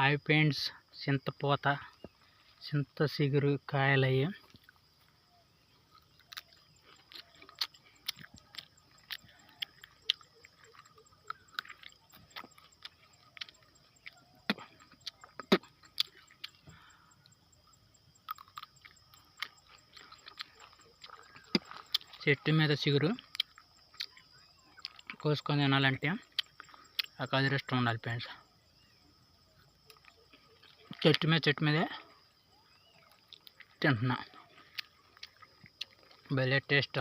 Hi friends చింతపోత చింత సిగురు కాయలయ్యి. చెట్టు మీద చిగురు కోసుకొని తినాలంటే ఆ అదృష్టం ఉండాలి ఫ్రెండ్స్. చెట్టు మీద చెట్టు మీదే తింటున్నా. భలే టేస్ట్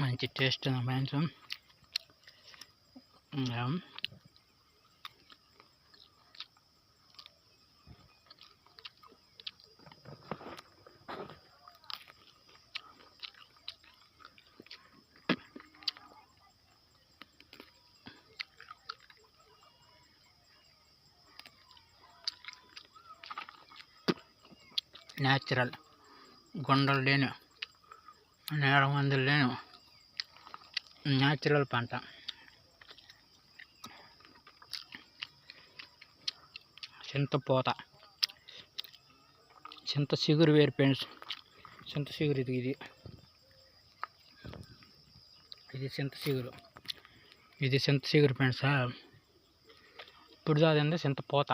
మంచి టేస్ట్ ఫ్రెండ్స్ नाचुल गुंडल लेने नीड लेने नाचुल पट చింతపూత. చింత చిగురు వేరు ఫ్రెండ్స్. చింత చిగురు ఇది ఇది. ఇది చింత చిగురు. ఇది చింత చిగురు ఫ్రెండ్స్. ఇప్పుడు చదివింది చింత పోత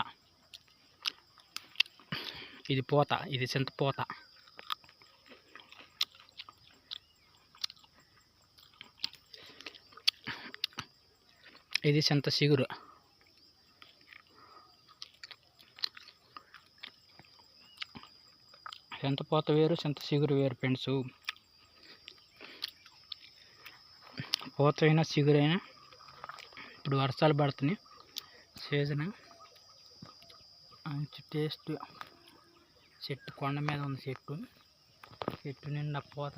ఇది పోత ఇది చింత పోత ఇది చింత చిగురు. ఎంత పోత వేరు చింత చిగురు వేరు ఫ్రెండ్స్ పోత అయినా చిగురైనా ఇప్పుడు వర్షాలు పడుతున్నాయి. సీజన్ మంచి టేస్ట్ చెట్టు కొండ మీద ఉంది చెట్టు. చెట్టు నిండా పోత.